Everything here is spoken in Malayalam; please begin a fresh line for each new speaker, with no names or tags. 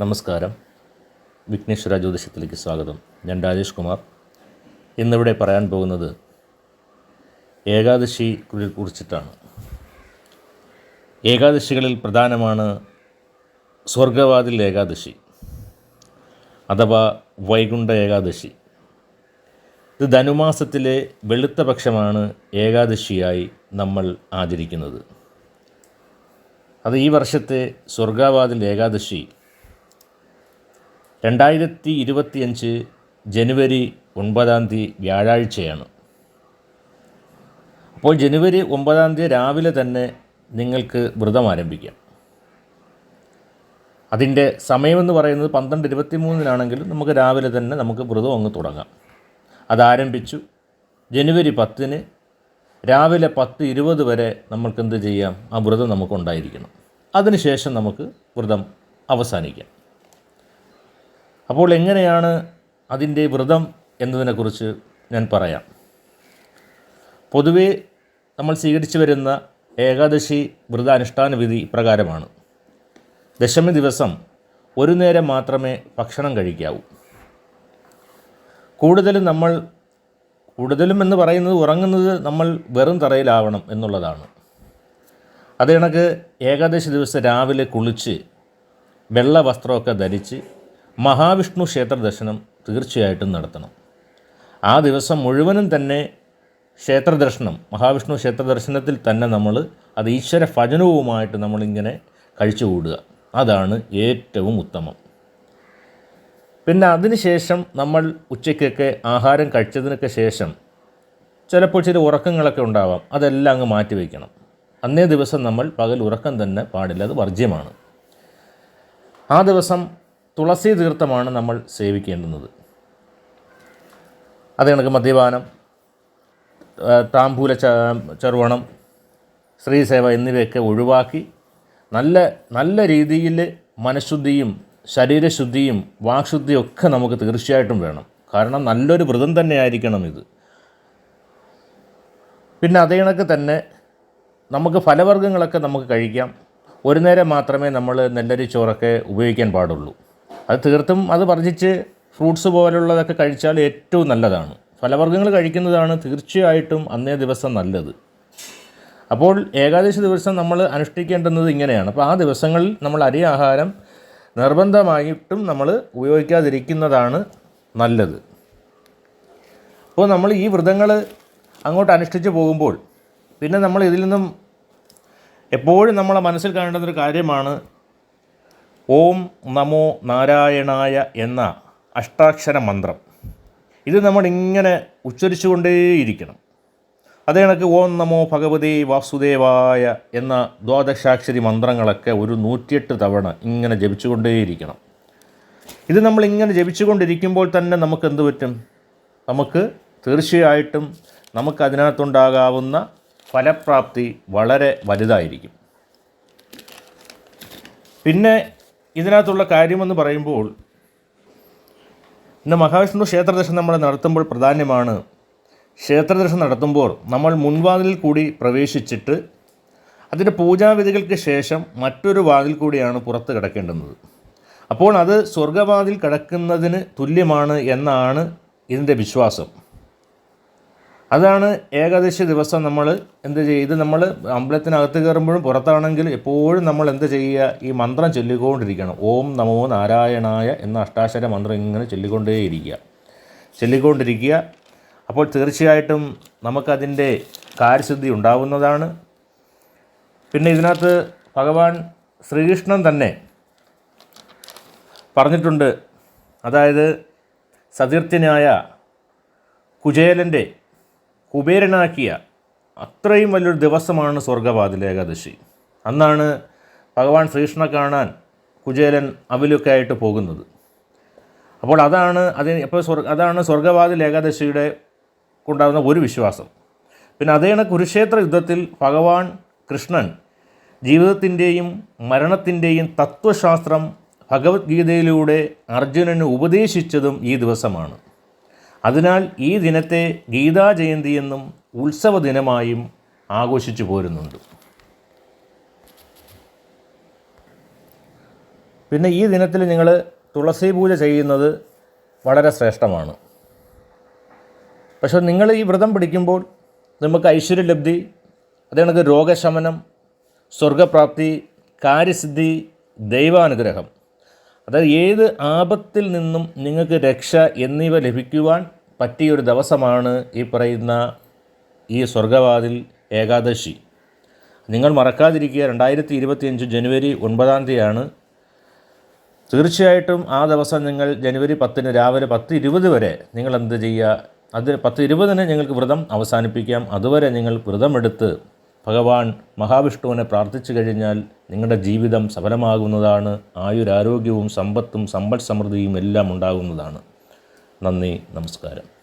നമസ്കാരം. വിഘ്നേശ്വര ജ്യോതിഷത്തിലേക്ക് സ്വാഗതം. ഞാൻ രാജേഷ് കുമാർ. ഇന്നിവിടെ പറയാൻ പോകുന്നത് ഏകാദശി കുറിച്ചിട്ടാണ്. ഏകാദശികളിൽ പ്രധാനമാണ് സ്വർഗവാതിൽ ഏകാദശി അഥവാ വൈകുണ്ഠ ഏകാദശി. ഇത് ധനുമാസത്തിലെ വെളുത്ത പക്ഷമാണ് ഏകാദശിയായി നമ്മൾ ആചരിക്കുന്നത്. അത് ഈ വർഷത്തെ സ്വർഗാവാതിൽ ഏകാദശി രണ്ടായിരത്തി ഇരുപത്തിയഞ്ച് ജനുവരി ഒൻപതാം തീയതി വ്യാഴാഴ്ചയാണ്. അപ്പോൾ ജനുവരി ഒമ്പതാം തീയതി രാവിലെ തന്നെ നിങ്ങൾക്ക് വ്രതം ആരംഭിക്കാം. അതിന്റെ സമയമെന്ന് പറയുന്നത് പന്ത്രണ്ട് ഇരുപത്തി മൂന്നിനാണെങ്കിലും നമുക്ക് രാവിലെ തന്നെ നമുക്ക് വ്രതം അങ്ങ് തുടങ്ങാം. അതാരംഭിച്ചു. ജനുവരി പത്തിന് രാവിലെ പത്ത് ഇരുപത് വരെ നമുക്ക് എന്ത് ചെയ്യാം? ആ വ്രതം നമുക്ക് നമുക്കുണ്ടായിരിക്കണം അതിനുശേഷം നമുക്ക് വ്രതം അവസാനിക്കാം. അപ്പോൾ എങ്ങനെയാണ് അതിന്റെ വ്രതം എന്നതിനെക്കുറിച്ച് ഞാൻ പറയാം. പൊതുവേ നമ്മൾ സ്വീകരിച്ചു വരുന്ന ഏകാദശി വ്രതാനുഷ്ഠാന വിധി പ്രകാരമാണ്. ദശമി ദിവസം ഒരു നേരം മാത്രമേ ഭക്ഷണം കഴിക്കാവൂ. കൂടുതലും നമ്മൾ കൂടുതലും എന്ന് പറയുന്നത് ഉറങ്ങുന്നത് നമ്മൾ വെറും തറയിലാവണം എന്നുള്ളതാണ്. അത് കണക്ക് ഏകാദശി ദിവസം രാവിലെ കുളിച്ച് വെള്ള വസ്ത്രമൊക്കെ ധരിച്ച് മഹാവിഷ്ണു ക്ഷേത്ര ദർശനം തീർച്ചയായിട്ടും നടത്തണം. ആ ദിവസം മുഴുവനും തന്നെ ക്ഷേത്ര ദർശനം മഹാവിഷ്ണു ക്ഷേത്ര ദർശനത്തിൽ തന്നെ നമ്മൾ അത് ഈശ്വര ഭജനവുമായിട്ട് നമ്മളിങ്ങനെ കഴിച്ചു കൂടുക. അതാണ് ഏറ്റവും ഉത്തമം. പിന്നെ അതിനുശേഷം നമ്മൾ ഉച്ചയ്ക്കൊക്കെ ആഹാരം കഴിച്ചതിനൊക്കെ ശേഷം ചിലപ്പോൾ ചില ഉറക്കങ്ങളൊക്കെ ഉണ്ടാവാം. അതെല്ലാം അങ്ങ് മാറ്റി വയ്ക്കണം. അന്നേ ദിവസം നമ്മൾ പകൽ ഉറക്കം തന്നെ പാടില്ല. അത് വർജ്യമാണ്. ആ ദിവസം തുളസി തീർത്ഥമാണ് നമ്മൾ സേവിക്കേണ്ടുന്നത്. അത് കണക്ക് മദ്യപാനം താമ്പൂല ച ചെറുവണം സ്ത്രീസേവ എന്നിവയൊക്കെ ഒഴിവാക്കി നല്ല നല്ല രീതിയിൽ മനഃശുദ്ധിയും ശരീരശുദ്ധിയും വാക്ശുദ്ധിയും ഒക്കെ നമുക്ക് തീർച്ചയായിട്ടും വേണം. കാരണം നല്ലൊരു വ്രതം തന്നെയായിരിക്കണം ഇത്. പിന്നെ അതേ കണക്ക് തന്നെ നമുക്ക് ഫലവർഗങ്ങളൊക്കെ നമുക്ക് കഴിക്കാം. ഒരു നേരം മാത്രമേ നമ്മൾ നെല്ലരി ചോറൊക്കെ ഉപയോഗിക്കാൻ പാടുള്ളൂ. അത് തീർത്തും അത് വർജിച്ച് ഫ്രൂട്ട്സ് പോലുള്ളതൊക്കെ കഴിച്ചാൽ ഏറ്റവും നല്ലതാണ്. ഫലവർഗങ്ങൾ കഴിക്കുന്നതാണ് തീർച്ചയായിട്ടും അന്നേ ദിവസം നല്ലത്. അപ്പോൾ ഏകാദശി ദിവസം നമ്മൾ അനുഷ്ഠിക്കേണ്ടുന്നത് ഇങ്ങനെയാണ്. അപ്പോൾ ആ ദിവസങ്ങളിൽ നമ്മൾ അരി ആഹാരം നിർബന്ധമായിട്ടും നമ്മൾ ഉപയോഗിക്കാതിരിക്കുന്നതാണ് നല്ലത്. അപ്പോൾ നമ്മൾ ഈ വ്രതങ്ങൾ അങ്ങോട്ട് അനുഷ്ഠിച്ച് പോകുമ്പോൾ പിന്നെ നമ്മൾ ഇതിൽ നിന്നും എപ്പോഴും നമ്മളെ മനസ്സിൽ കാണേണ്ടുന്നൊരു കാര്യമാണ് ഓം നമോ നാരായണായ എന്ന അഷ്ടാക്ഷര മന്ത്രം. ഇത് നമ്മളിങ്ങനെ ഉച്ചരിച്ചുകൊണ്ടേയിരിക്കണം. അതേ കണക്ക് ഓം നമോ ഭഗവതി വാസുദേവായ എന്ന ദ്വാദശാക്ഷരി മന്ത്രങ്ങളൊക്കെ ഒരു നൂറ്റിയെട്ട് തവണ ഇങ്ങനെ ജപിച്ചുകൊണ്ടേയിരിക്കണം. ഇത് നമ്മളിങ്ങനെ ജപിച്ചുകൊണ്ടിരിക്കുമ്പോൾ തന്നെ നമുക്ക് എന്ത് പറ്റും? നമുക്ക് തീർച്ചയായിട്ടും നമുക്ക് അതിനകത്തുണ്ടാകാവുന്ന ഫലപ്രാപ്തി വളരെ വലുതായിരിക്കും. പിന്നെ ഇതിനകത്തുള്ള കാര്യമെന്ന് പറയുമ്പോൾ ഇന്ന് മഹാവിഷ്ണു ക്ഷേത്രദർശനം നമ്മൾ നടത്തുമ്പോൾ പ്രധാനമാണ്. ക്ഷേത്രദർശനം നടത്തുമ്പോൾ നമ്മൾ മുൻവാതിലിൽ കൂടി പ്രവേശിച്ചിട്ട് അതിന്റെ പൂജാവിധികൾക്ക് ശേഷം മറ്റൊരു വാതിൽ കൂടിയാണ് പുറത്ത് കിടക്കേണ്ടുന്നത്. അപ്പോൾ അത് സ്വർഗവാതിൽ കിടക്കുന്നതിന് തുല്യമാണ് എന്നാണ് ഇതിന്റെ വിശ്വാസം. അതാണ് ഏകാദശി ദിവസം നമ്മൾ എന്ത് ചെയ്യുക ഇത് നമ്മൾ അമ്പലത്തിനകത്ത് കയറുമ്പോഴും പുറത്താണെങ്കിൽ എപ്പോഴും നമ്മൾ എന്ത് ചെയ്യുക? ഈ മന്ത്രം ചൊല്ലിക്കൊണ്ടിരിക്കണം. ഓം നമോ നാരായണായ എന്ന അഷ്ടാശര മന്ത്രം ഇങ്ങനെ ചൊല്ലിക്കൊണ്ടേയിരിക്കുക. ചൊല്ലിക്കൊണ്ടിരിക്കുക. അപ്പോൾ തീർച്ചയായിട്ടും നമുക്കതിന്റെ കാര്യസിദ്ധി ഉണ്ടാവുന്നതാണ്. പിന്നെ ഇതിനകത്ത് ഭഗവാൻ ശ്രീകൃഷ്ണൻ തന്നെ പറഞ്ഞിട്ടുണ്ട്. അതായത് സതീർത്ഥ്യനായ കുചേലന്റെ കുബേരനാക്കിയ അത്രയും വലിയൊരു ദിവസമാണ് സ്വർഗവാതിൽ ഏകാദശി. അന്നാണ് ഭഗവാൻ ശ്രീകൃഷ്ണനെ കാണാൻ കുചേലൻ അവിലൊക്കെ ആയിട്ട് പോകുന്നത്. അപ്പോൾ അതാണ് അതിന് ഇപ്പോൾ സ്വർഗ അതാണ് സ്വർഗവാതിൽ ഏകാദശിയുടെ ഉണ്ടാകുന്ന ഒരു വിശ്വാസം. പിന്നെ അതേണ കുരുക്ഷേത്ര യുദ്ധത്തിൽ ഭഗവാൻ കൃഷ്ണൻ ജീവിതത്തിന്റെയും മരണത്തിന്റെയും തത്വശാസ്ത്രം ഭഗവത്ഗീതയിലൂടെ അർജുനന് ഉപദേശിച്ചതും ഈ ദിവസമാണ്. അതിനാൽ ഈ ദിനത്തെ ഗീതാ ജയന്തി എന്നും ഉത്സവ ദിനമായും ആഘോഷിച്ചു പോരുന്നുണ്ട്. പിന്നെ ഈ ദിനത്തിൽ നിങ്ങൾ തുളസി പൂജ ചെയ്യുന്നത് വളരെ ശ്രേഷ്ഠമാണ്. പക്ഷേ നിങ്ങൾ ഈ വ്രതം പിടിക്കുമ്പോൾ നമുക്ക് ഐശ്വര്യലബ്ധി അതേ കണക്ക് രോഗശമനം സ്വർഗപ്രാപ്തി കാര്യസിദ്ധി ദൈവാനുഗ്രഹം അതായത് ഏത് ആപത്തിൽ നിന്നും നിങ്ങൾക്ക് രക്ഷ എന്നിവ ലഭിക്കുവാൻ പറ്റിയൊരു ദിവസമാണ് ഈ പറയുന്ന ഈ സ്വർഗവാതിൽ ഏകാദശി. നിങ്ങൾ മറക്കാതിരിക്കുക രണ്ടായിരത്തി ഇരുപത്തിയഞ്ച് ജനുവരി ഒൻപതാം തീയതിയാണ്. തീർച്ചയായിട്ടും ആ ദിവസം നിങ്ങൾ ജനുവരി പത്തിന് രാവിലെ പത്ത് ഇരുപത് വരെ നിങ്ങൾ എന്ത് ചെയ്യുക? അത് പത്ത് ഇരുപതിന് നിങ്ങൾക്ക് വ്രതം അവസാനിപ്പിക്കാം. അതുവരെ നിങ്ങൾ വ്രതമെടുത്ത് ഭഗവാൻ മഹാവിഷ്ണുവിനെ പ്രാർത്ഥിച്ചു കഴിഞ്ഞാൽ നിങ്ങളുടെ ജീവിതം സഫലമാകുന്നതാണ്. ആയുരാരോഗ്യവും സമ്പത്തും സമ്പൽ സമൃദ്ധിയും എല്ലാം ഉണ്ടാകുന്നതാണ്. നന്ദി നമസ്കാരം.